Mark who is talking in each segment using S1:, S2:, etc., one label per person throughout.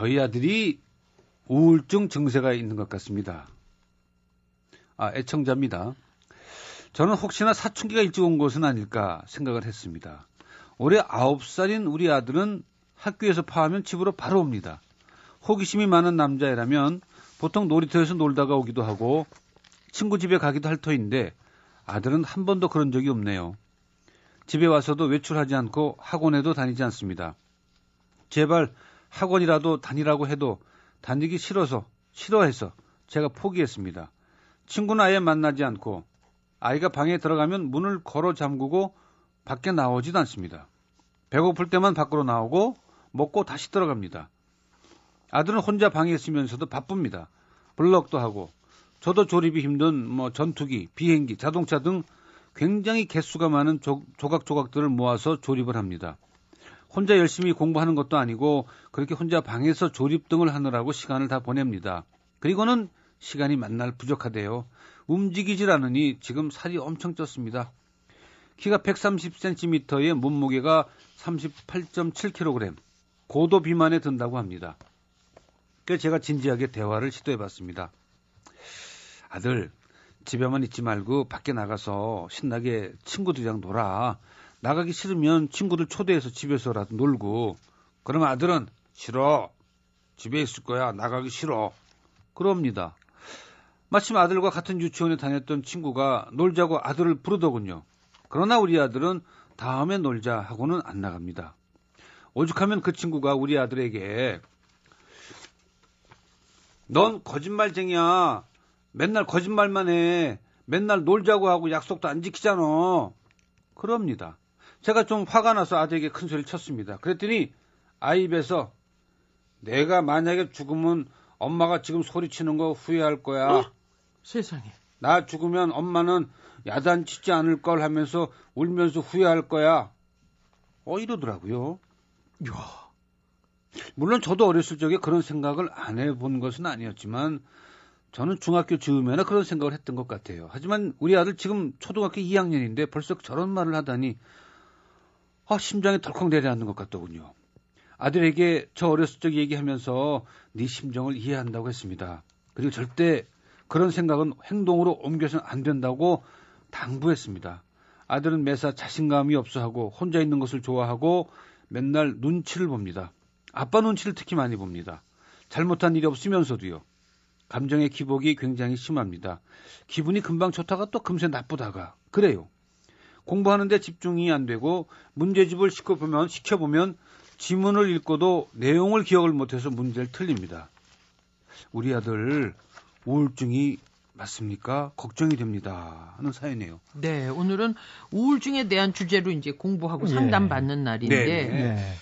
S1: 저희 아들이 우울증 증세가 있는 것 같습니다. 아, 애청자입니다. 저는 혹시나 사춘기가 일찍 온 것은 아닐까 생각을 했습니다. 올해 9살인 우리 아들은 학교에서 파하면 집으로 바로 옵니다. 호기심이 많은 남자애라면 보통 놀이터에서 놀다가 오기도 하고 친구 집에 가기도 할 터인데 아들은 한 번도 그런 적이 없네요. 집에 와서도 외출하지 않고 학원에도 다니지 않습니다. 제발 학원이라도 다니라고 해도 다니기 싫어서 싫어해서 제가 포기했습니다. 친구는 아예 만나지 않고 아이가 방에 들어가면 문을 걸어 잠그고 밖에 나오지도 않습니다. 배고플 때만 밖으로 나오고 먹고 다시 들어갑니다. 아들은 혼자 방에 있으면서도 바쁩니다. 블럭도 하고 저도 조립이 힘든 뭐 전투기, 비행기, 자동차 등 굉장히 개수가 많은 조, 조각조각들을 모아서 조립을 합니다. 혼자 열심히 공부하는 것도 아니고 그렇게 혼자 방에서 조립 등을 하느라고 시간을 다 보냅니다. 그리고는 시간이 만날 부족하대요. 움직이질 않으니 지금 살이 엄청 쪘습니다. 키가 130cm에 몸무게가 38.7kg, 고도 비만에 든다고 합니다. 그래서 제가 진지하게 대화를 시도해 봤습니다. 아들, 집에만 있지 말고 밖에 나가서 신나게 친구들이랑 놀아. 나가기 싫으면 친구들 초대해서 집에서라도 놀고. 그러면 아들은 싫어. 집에 있을 거야. 나가기 싫어. 그럽니다. 마침 아들과 같은 유치원에 다녔던 친구가 놀자고 아들을 부르더군요. 그러나 우리 아들은 다음에 놀자 하고는 안 나갑니다. 오죽하면 그 친구가 우리 아들에게 넌 거짓말쟁이야. 맨날 거짓말만 해. 맨날 놀자고 하고 약속도 안 지키잖아. 그럽니다. 제가 좀 화가 나서 아들에게 큰 소리를 쳤습니다. 그랬더니 아이 입에서 내가 만약에 죽으면 엄마가 지금 소리치는 거 후회할 거야. 어?
S2: 세상에.
S1: 나 죽으면 엄마는 야단치지 않을 걸 하면서 울면서 후회할 거야. 어 이러더라고요. 야. 물론 저도 어렸을 적에 그런 생각을 안 해본 것은 아니었지만 저는 중학교 즈음에나 그런 생각을 했던 것 같아요. 하지만 우리 아들 지금 초등학교 2학년인데 벌써 저런 말을 하다니 아, 심장이 덜컥 내려앉는 것 같더군요. 아들에게 저 어렸을 적 얘기하면서 네 심정을 이해한다고 했습니다. 그리고 절대 그런 생각은 행동으로 옮겨서는 안 된다고 당부했습니다. 아들은 매사 자신감이 없어 하고 혼자 있는 것을 좋아하고 맨날 눈치를 봅니다. 아빠 눈치를 특히 많이 봅니다. 잘못한 일이 없으면서도요. 감정의 기복이 굉장히 심합니다. 기분이 금방 좋다가 또 금세 나쁘다가 그래요. 공부하는데 집중이 안 되고 문제집을 시켜보면 시켜보면 지문을 읽고도 내용을 기억을 못해서 문제를 틀립니다. 우리 아들 우울증이 맞습니까? 걱정이 됩니다. 하는 사연이에요.
S2: 네, 오늘은 우울증에 대한 주제로 이제 공부하고 상담 받는 날인데 네. 네.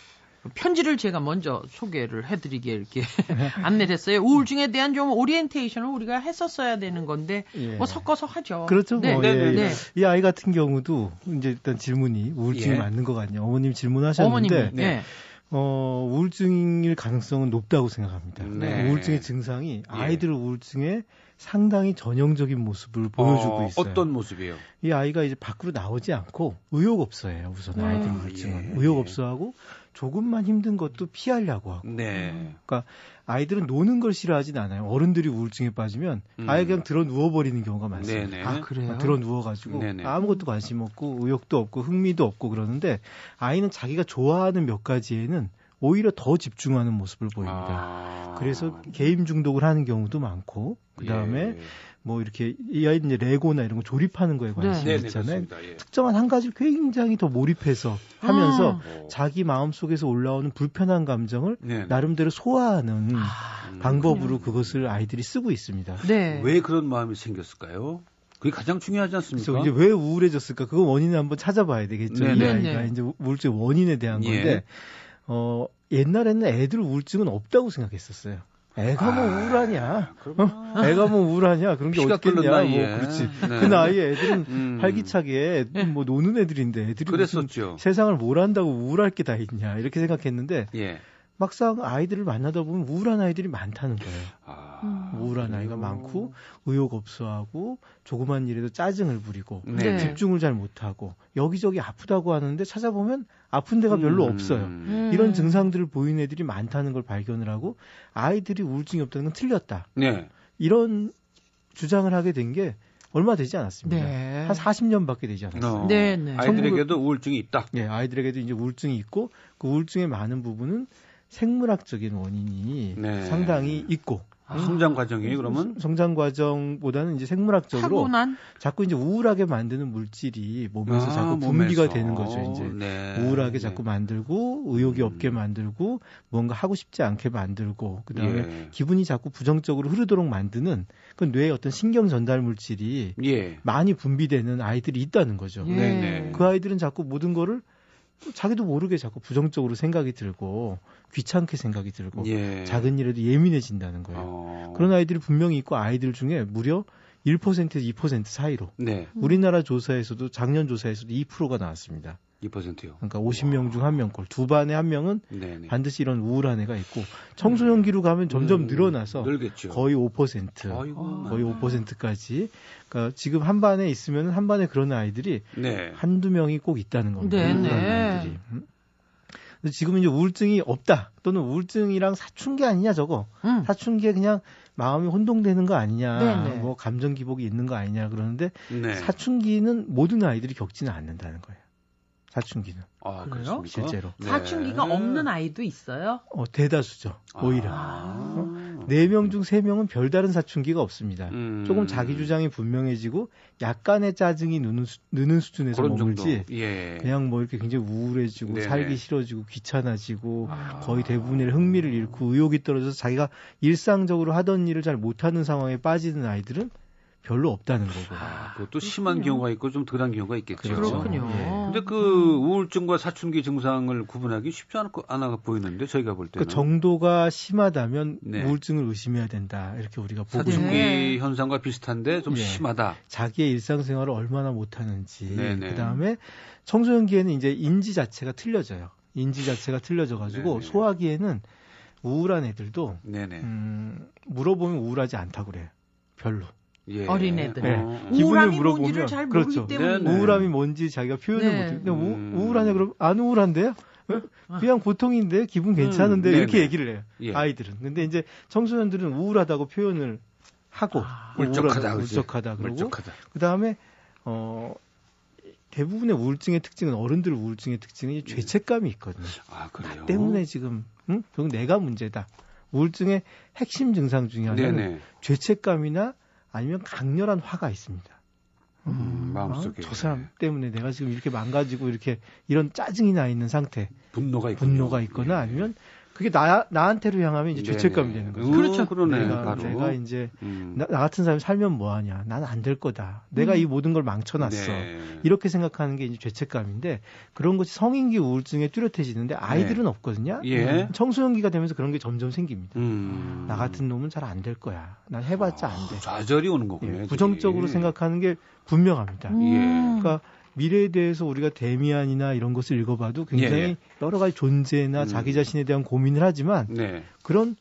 S2: 편지를 제가 먼저 소개를 해드리게 이렇게 안내를 했어요. 우울증에 대한 좀 오리엔테이션을 우리가 했었어야 되는 건데 예. 뭐 섞어서 하죠.
S3: 그렇죠. 네. 뭐, 네. 예. 네. 이 아이 같은 경우도 이제 일단 질문이 우울증이 예. 맞는 것 같냐. 어머님 질문하셨는데 어머님이, 네. 어, 우울증일 가능성은 높다고 생각합니다. 네. 우울증의 증상이 예. 아이들 우울증에 상당히 전형적인 모습을 보여주고 어, 있어요.
S1: 어떤 모습이에요?
S3: 이 아이가 이제 밖으로 나오지 않고 의욕 없어해요. 우선 아이들 아, 우울증은 예. 의욕 없어하고 조금만 힘든 것도 피하려고 하고. 네. 그러니까 아이들은 노는 걸 싫어하진 않아요. 어른들이 우울증에 빠지면 음. 아예 그냥 들어 누워버리는 경우가 많습니다. 네네.
S2: 아 그래요?
S3: 들어 누워가지고 네네. 아무것도 관심 없고 의욕도 없고 흥미도 없고 그러는데 아이는 자기가 좋아하는 몇 가지에는 오히려 더 집중하는 모습을 보입니다. 아... 그래서 게임 중독을 하는 경우도 많고 그 다음에 예. 뭐 이렇게 이 아이는 이제 레고나 이런 거 조립하는 거에 관심이 네. 있잖아요. 네, 예. 특정한 한 가지를 굉장히 더 몰입해서 하면서 아. 자기 마음 속에서 올라오는 불편한 감정을 네네. 나름대로 소화하는 아, 방법으로 그것을 아이들이 쓰고 있습니다.
S1: 네. 왜 그런 마음이 생겼을까요? 그게 가장 중요하지 않습니까?
S3: 그래서 이제 왜 우울해졌을까? 그거 원인을 한번 찾아봐야 되겠죠. 네네. 이 아이가 이제 우울증 원인에 대한 예. 건데 어 옛날에는 애들 우울증은 없다고 생각했었어요. 애가 뭐 아, 우울하냐? 어? 애가 뭐 우울하냐? 그런 게 어딨겠냐? 뭐 그렇지. 네. 그 나이에 애들은 음. 활기차게 뭐 노는 애들인데 애들이 그랬었죠. 세상을 뭘 한다고 우울할 게 다 있냐? 이렇게 생각했는데 예. 막상 아이들을 만나다 보면 우울한 아이들이 많다는 거예요.
S1: 아,
S2: 음.
S3: 우울한 아이가
S1: 그래요?
S3: 많고 의욕 없어하고 조그만 일에도 짜증을 부리고
S1: 네.
S2: 네.
S3: 집중을 잘 못하고 여기저기 아프다고 하는데 찾아보면 아픈 데가 별로
S1: 음.
S3: 없어요.
S2: 음.
S3: 이런 증상들을 보이는 애들이 많다는 걸 발견을 하고 아이들이 우울증이 없다는 건 틀렸다.
S1: 네.
S3: 이런 주장을 하게 된 게 얼마 되지 않았습니다.
S2: 네.
S3: 한 40년밖에 되지 않았어요.
S1: 어,
S2: 네, 네.
S1: 아이들에게도 우울증이 있다.
S3: 예, 아이들에게도 이제 우울증이 있고 그 우울증의 많은 부분은 생물학적인 원인이
S1: 네.
S3: 상당히 있고
S1: 아, 성장 과정이 그러면
S3: 성장 과정보다는 이제 생물학적으로
S2: 타고난
S3: 자꾸 이제 우울하게 만드는 물질이 몸에서
S1: 아,
S3: 자꾸 분비가
S1: 몸에서.
S3: 되는 거죠. 이제
S1: 네.
S3: 우울하게 자꾸 만들고 의욕이
S1: 음.
S3: 없게 만들고 뭔가 하고 싶지 않게 만들고 그다음에
S1: 예.
S3: 기분이 자꾸 부정적으로 흐르도록 만드는 그 뇌의 어떤 신경 전달 물질이
S1: 예.
S3: 많이 분비되는 아이들이 있다는 거죠.
S2: 예.
S3: 그 아이들은 자꾸 모든 거를 자기도 모르게 자꾸 부정적으로 생각이 들고 귀찮게 생각이 들고
S1: 예.
S3: 작은 일에도 예민해진다는 거예요.
S1: 어.
S3: 그런 아이들이 분명히 있고 아이들 중에 무려 1%에서 2% 사이로
S1: 네.
S3: 우리나라 조사에서도 작년 조사에서도 2%가 나왔습니다.
S1: 2%요.
S3: 그러니까 50명 중 한 명꼴 두 반에 한 명은
S1: 네, 네.
S3: 반드시 이런 우울한 애가 있고 청소년기로 가면 점점
S1: 음,
S3: 늘어나서
S1: 늘겠죠.
S3: 거의 5%
S1: 아이고.
S3: 거의 5%까지 그러니까 지금 한 반에 있으면 한 반에 그런 아이들이
S1: 네.
S3: 한두 명이 꼭 있다는 겁니다.
S2: 네, 네.
S3: 아이들이. 음? 지금 이제 우울증이 없다 또는 우울증이랑 사춘기 아니냐 저거
S2: 음.
S3: 사춘기에 그냥 마음이 혼동되는 거 아니냐
S2: 네, 네.
S3: 뭐 감정 기복이 있는 거 아니냐 그러는데
S1: 네.
S3: 사춘기는 모든 아이들이 겪지는 않는다는 거예요. 사춘기는
S1: 아,
S2: 그래요?
S1: 그렇습니까?
S3: 실제로
S1: 네.
S2: 사춘기가 없는 아이도 있어요.
S3: 어, 대다수죠. 오히려
S1: 아.
S3: 네명 중 세 명은 별다른 사춘기가 없습니다.
S1: 음.
S3: 조금 자기 주장이 분명해지고 약간의 짜증이 느는, 수, 느는 수준에서
S1: 그런 정도.
S3: 머물지
S1: 예.
S3: 그냥 뭐 이렇게 굉장히 우울해지고
S1: 네네.
S3: 살기 싫어지고 귀찮아지고
S1: 아.
S3: 거의 대부분의 흥미를 잃고 의욕이 떨어져서 자기가 일상적으로 하던 일을 잘 못하는 상황에 빠지는 아이들은 별로 없다는 거고.
S1: 아, 그것도 심한
S2: 그렇군요.
S1: 경우가 있고 좀 덜한 경우가 있겠죠.
S2: 그렇군요.
S3: 예.
S1: 근데 그 우울증과 사춘기 증상을 구분하기 쉽지 않고 않아 보이는데 저희가 볼 때는
S3: 그 정도가 심하다면
S1: 네.
S3: 우울증을 의심해야 된다. 이렇게 우리가 보고
S1: 사춘기
S2: 네.
S1: 현상과 비슷한데 좀
S3: 예.
S1: 심하다.
S3: 자기의 일상생활을 얼마나 못 하는지.
S1: 네네.
S3: 그다음에 청소년기에는 이제 인지 자체가 틀려져요. 인지 자체가 틀려져 가지고
S1: 네네.
S3: 소화기에는 우울한 애들도
S1: 네네.
S3: 음, 물어보면 우울하지 않다고 그래요. 별로.
S1: 예.
S2: 어린애들.
S3: 네.
S1: 어.
S3: 기분을
S2: 우울함이
S3: 물어보면
S2: 뭔지를 잘 모르기
S3: 그렇죠.
S2: 때문에
S1: 네, 네.
S3: 우울함이 뭔지 자기가 표현을
S2: 네.
S3: 못해요. 근데
S1: 음.
S3: 우, 우울하냐 그러면 안 우울한데요? 어? 그냥 고통인데 기분 괜찮은데
S1: 음,
S3: 이렇게
S1: 네네.
S3: 얘기를 해요.
S1: 예.
S3: 아이들은. 근데 이제 청소년들은 우울하다고 표현을 하고
S2: 아.
S1: 울적하다?
S3: 울적하다 그러고
S1: 물적하다.
S3: 그다음에 어 대부분의 우울증의 특징은 어른들 우울증의 특징은 이 죄책감이 있거든요.
S1: 아 그래요.
S3: 나 때문에 지금 응? 결국 내가 문제다. 우울증의 핵심 증상 중에 하나는
S1: 네네.
S3: 죄책감이나 아니면 강렬한 화가 있습니다.
S1: 음, 마음속에
S3: 어, 저 사람 때문에 내가 지금 이렇게 망가지고 이렇게 이런 짜증이 나 있는 상태,
S1: 분노가 있군요.
S3: 분노가 있거나
S1: 예.
S3: 아니면 그게 나 나한테로 향하면 이제 죄책감이
S1: 네네.
S3: 되는 거죠.
S1: 음,
S2: 그렇죠.
S1: 그러네.
S3: 내가,
S1: 바로.
S3: 내가 이제
S1: 음.
S3: 나, 나 같은 사람이 살면 뭐 하냐? 나는 안될 거다. 내가
S2: 음.
S3: 이 모든 걸 망쳐놨어.
S1: 네.
S3: 이렇게 생각하는 게 이제 죄책감인데 그런 것이 성인기 우울증에 뚜렷해지는데 아이들은 없거든요.
S1: 예.
S3: 청소년기가 되면서 그런 게 점점 생깁니다.
S1: 음.
S3: 나 같은 놈은 잘 안 될 거야. 난 해봤자 안 돼.
S1: 좌절이 오는 거군요.
S3: 예. 부정적으로 생각하는 게 분명합니다.
S2: 음.
S1: 예.
S3: 그러니까 미래에 대해서 우리가 데미안이나 이런 것을 읽어봐도 굉장히
S1: 예, 예.
S3: 여러 가지 존재나
S1: 음.
S3: 자기 자신에 대한 고민을 하지만
S1: 네.
S3: 그런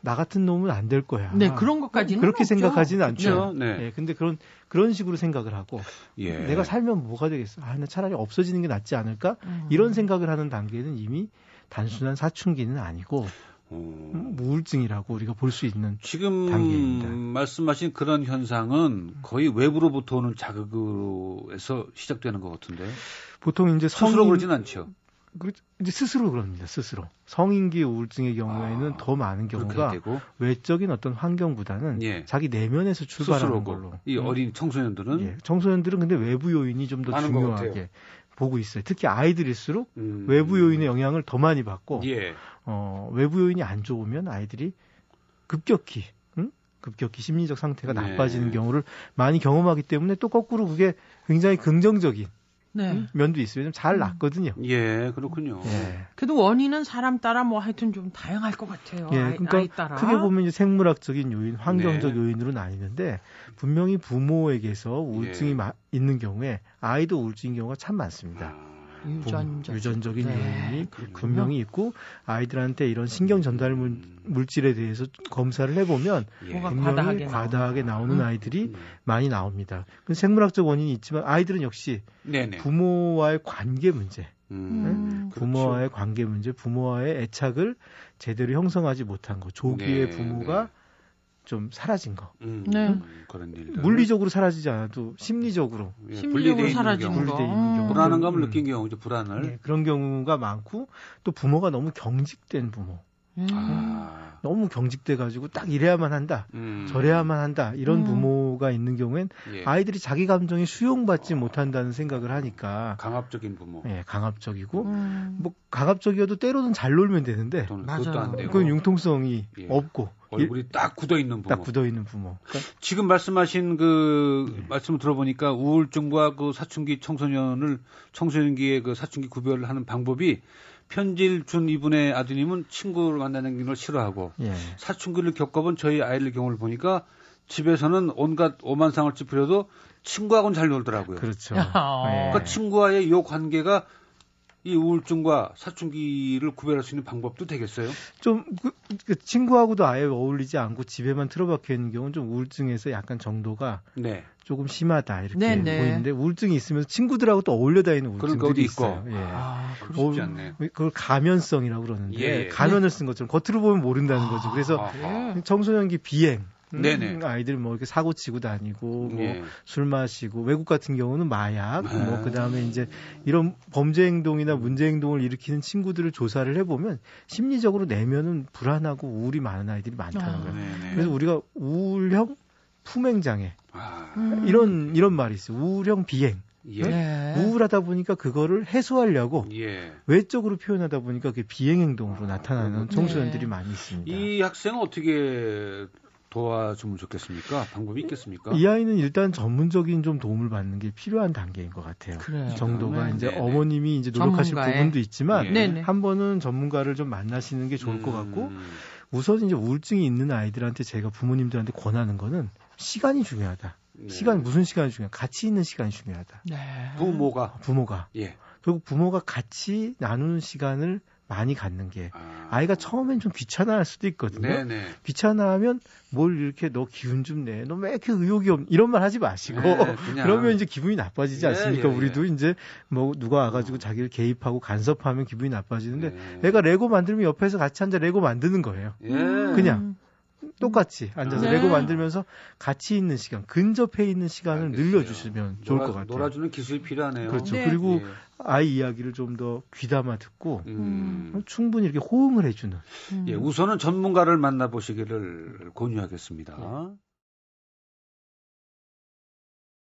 S3: 나 같은 놈은 안 될 거야.
S2: 네, 그런 것까지는
S3: 그렇게
S2: 없죠.
S3: 생각하지는 않죠.
S1: 그렇죠. 네.
S3: 예, 근데 그런 그런 식으로 생각을 하고
S1: 예.
S3: 내가 살면 뭐가 되겠어? 아, 나 차라리 없어지는 게 낫지 않을까?
S2: 음.
S3: 이런 생각을 하는 단계는 이미 단순한 사춘기는 아니고
S1: 어.
S3: 음, 우울증이라고 우리가 볼 수 있는
S1: 지금
S3: 단계입니다.
S1: 말씀하신 그런 현상은 거의 외부로부터 오는 자극으로 해서 시작되는 것 같은데
S3: 보통 이제
S1: 스스로
S3: 성인
S1: 그러진 않죠.
S3: 그- 이제 스스로 그럽니다. 스스로 성인기 우울증의 경우에는
S1: 아,
S3: 더 많은 경우가
S1: 되고
S3: 외적인 어떤 환경보다는
S1: 예.
S3: 자기 내면에서 출발하는 걸로.
S1: 이
S3: 음.
S1: 어린 청소년들은
S3: 예, 청소년들은 근데 외부 요인이 좀 더 중요하게. 보고 있어요. 특히 아이들일수록
S1: 음.
S3: 외부 요인의 영향을 더 많이 받고
S1: 예.
S3: 어, 외부 요인이 안 좋으면 아이들이 급격히 응? 급격히 심리적 상태가
S1: 네.
S3: 나빠지는 경우를 많이 경험하기 때문에 또 거꾸로 그게 굉장히 긍정적인
S2: 네.
S3: 응? 면도 있어요. 좀잘
S2: 음.
S3: 낫거든요.
S1: 예, 그렇군요.
S3: 예.
S2: 그래도 원인은 사람 따라 뭐 하여튼 좀 다양할 것 같아요.
S3: 예,
S2: 아이,
S3: 그러니까
S2: 아이 따라.
S3: 크게 보면 이제 생물학적인 요인, 환경적
S1: 네.
S3: 요인으로 나뉘는데 분명히 부모에게서 우울증이
S1: 예.
S3: 마- 있는 경우에 아이도 우울증인 경우가 참 많습니다.
S1: 아,
S2: 유전적.
S3: 유전적인
S2: 네,
S3: 요인이
S2: 그렇군요.
S3: 분명히 있고 아이들한테 이런 신경 전달 물,
S1: 음.
S3: 물질에 대해서 검사를 해보면
S1: 예.
S3: 분명히
S2: 과다하게
S3: 과다하게. 나오는
S2: 음.
S3: 아이들이
S1: 음.
S3: 많이 나옵니다. 그 생물학적 원인이 있지만 아이들은 역시
S1: 네네.
S3: 부모와의 관계 문제,
S2: 음.
S1: 그렇죠.
S3: 부모와의 관계 문제, 부모와의 애착을 제대로 형성하지 못한 거, 조기에
S1: 네,
S3: 부모가
S1: 네.
S3: 좀 사라진 거.
S1: 음,
S2: 네.
S1: 그런 일들.
S3: 물리적으로 사라지지 않아도 심리적으로
S1: 예,
S2: 심리적으로 사라지는
S1: 경우.
S2: 거.
S3: 있는 경우.
S1: 불안감을
S3: 음.
S1: 느낀 경우죠. 불안을.
S3: 네, 그런 경우가 많고 또 부모가 너무 경직된 부모,
S2: 음.
S1: 아.
S3: 너무 경직돼 가지고 딱 이래야만 한다,
S1: 음.
S3: 저래야만 한다 이런
S2: 음.
S3: 부모가 있는 경우엔
S1: 예.
S3: 아이들이 자기 감정이 수용받지 못한다는 생각을 하니까
S1: 강압적인 부모.
S3: 예, 강압적이고
S2: 음.
S3: 뭐 강압적이어도 때로는 잘 놀면 되는데
S2: 맞아요.
S1: 그것도 안 되고.
S3: 그건 융통성이
S1: 예.
S3: 없고
S1: 얼굴이 딱 굳어 있는 부모.
S3: 딱 굳어 있는 부모. 그러니까
S1: 지금 말씀하신 그
S3: 네.
S1: 말씀을 들어보니까 우울증과 그 사춘기 청소년을 청소년기의 그 사춘기 구별을 하는 방법이 편지를 준 이분의 아드님은 친구를 만나는 걸 싫어하고
S3: 예.
S1: 사춘기를 겪어본 저희 아이들 경우를 보니까 집에서는 온갖 오만상을 찌푸려도 친구하고는 잘 놀더라고요.
S3: 그렇죠.
S2: 야.
S3: 예.
S1: 그러니까 친구와의 이 관계가 이 우울증과 사춘기를 구별할 수 있는 방법도 되겠어요?
S3: 좀 그, 그 친구하고도 아예 어울리지 않고 집에만 틀어박혀 있는 경우는 좀 우울증에서 약간 정도가
S1: 네.
S3: 조금 심하다 이렇게
S2: 네, 네.
S3: 보이는데 우울증이 있으면서 친구들하고 또 어울려 다니는 우울증들이
S1: 있고.
S3: 있어요. 예.
S2: 아,
S1: 쉽지 않네.
S3: 그걸 가면성이라고 그러는데
S1: 예.
S3: 가면을 쓴 것처럼 겉으로 보면 모른다는 거죠. 그래서
S1: 아하.
S3: 청소년기 비행 음,
S1: 네네.
S3: 아이들 뭐 이렇게 사고 치고 다니고 뭐
S1: 예.
S3: 술 마시고 외국 같은 경우는 마약
S1: 아.
S3: 뭐 그다음에 이제 이런 범죄 행동이나 문제 행동을 일으키는 친구들을 조사를 해 보면 심리적으로 내면은 불안하고 우울이 많은 아이들이 많다는
S2: 아.
S3: 거예요.
S1: 네네.
S3: 그래서 우리가 우울형 품행 장애
S1: 아,
S2: 음.
S3: 이런 이런 말이 있어요. 우울형 비행.
S1: 예.
S2: 네.
S3: 우울하다 보니까 그거를 해소하려고
S1: 예.
S3: 외적으로 표현하다 보니까 그게 비행 행동으로
S1: 아,
S3: 나타나는
S1: 그렇군요.
S3: 청소년들이
S2: 네.
S3: 많이 있습니다.
S1: 이 학생은 어떻게 도와주면 좋겠습니까? 방법이 있겠습니까?
S3: 이 아이는 일단 전문적인 좀 도움을 받는 게 필요한 단계인 것 같아요.
S2: 그래요.
S3: 정도가
S2: 네.
S3: 이제
S1: 네네.
S3: 어머님이 이제 노력하실
S2: 전문가의.
S3: 부분도 있지만
S1: 예.
S2: 네네.
S3: 한 번은 전문가를 좀 만나시는 게 좋을 것 같고
S1: 음,
S3: 우선 이제 우울증이 있는 아이들한테 제가 부모님들한테 권하는 거는 시간이 중요하다.
S1: 네.
S3: 시간 무슨 시간이 중요하다. 같이 있는 시간이 중요하다.
S2: 네.
S1: 부모가
S3: 부모가
S1: 예.
S3: 결국 부모가 같이 나누는 시간을 많이 갖는 게
S1: 아.
S3: 아이가 처음엔 좀 귀찮아할 수도 있거든요.
S1: 네네.
S3: 귀찮아하면 뭘 이렇게 너 기운 좀 내. 너 왜 이렇게 의욕이 없? 이런 말 하지 마시고
S1: 네.
S3: 그러면 이제 기분이 나빠지지
S1: 예,
S3: 않습니까?
S1: 예, 예.
S3: 우리도 이제 뭐 누가 와가지고
S1: 어.
S3: 자기를 개입하고 간섭하면 기분이 나빠지는데
S1: 네.
S3: 애가 레고 만들면 옆에서 같이 앉아 레고 만드는 거예요.
S1: 예.
S3: 그냥. 똑같이 앉아서
S2: 네.
S3: 레고 만들면서 같이 있는 시간, 근접해 있는 시간을
S1: 알겠어요.
S3: 늘려주시면 좋을
S1: 놀아-
S3: 것 같아요.
S1: 놀아주는 기술이 필요하네요.
S3: 그렇죠.
S2: 네.
S3: 그리고
S1: 예.
S3: 아이 이야기를 좀 더 귀담아 듣고
S1: 음.
S3: 충분히 이렇게 호응을 해주는
S2: 음.
S1: 예, 우선은 전문가를 만나보시기를 권유하겠습니다.